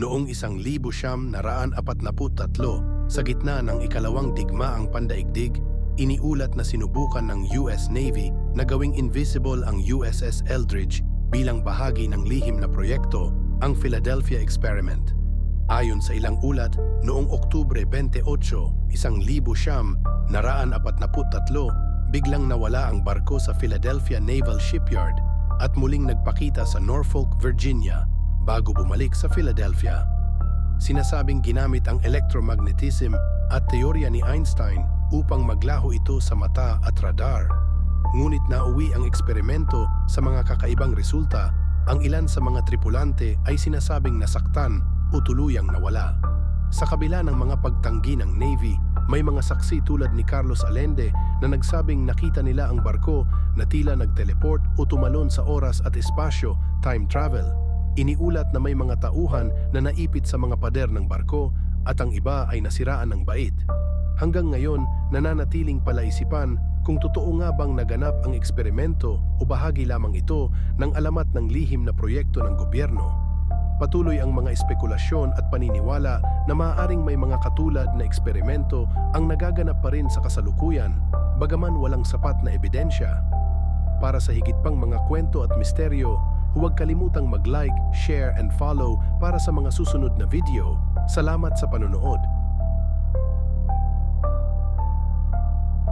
Noong isang libo siyam naraan apat naput tatlo, sa gitna ng ikalawang digmaang pandaigdig, iniulat na sinubukan ng US Navy na gawing invisible ang USS Eldridge bilang bahagi ng lihim na proyekto, ang Philadelphia Experiment. Ayon sa ilang ulat, noong Oktubre 28, isang libo siyam, naraan apat naput tatlo, biglang nawala ang barko sa Philadelphia Naval Shipyard at muling nagpakita sa Norfolk, Virginia bago bumalik sa Philadelphia. Sinasabing ginamit ang electromagnetism at teorya ni Einstein upang maglaho ito sa mata at radar. Ngunit nauwi ang eksperimento sa mga kakaibang resulta, ang ilan sa mga tripulante ay sinasabing nasaktan o tuluyang nawala. Sa kabila ng mga pagtanggi ng Navy, may mga saksi tulad ni Carlos Allende na nagsabing nakita nila ang barko na tila nagteleport o tumalon sa oras at espasyo, time travel. Iniulat na may mga tauhan na naipit sa mga pader ng barko at ang iba ay nasiraan ng bait. Hanggang ngayon, nananatiling palaisipan kung totoo nga bang naganap ang eksperimento o bahagi lamang ito ng alamat ng lihim na proyekto ng gobyerno. Patuloy ang mga espekulasyon at paniniwala na maaaring may mga katulad na eksperimento ang nagaganap pa rin sa kasalukuyan, bagaman walang sapat na ebidensya. Para sa higit pang mga kwento at misteryo, huwag kalimutang mag-like, share and follow para sa mga susunod na video. Salamat sa panonood.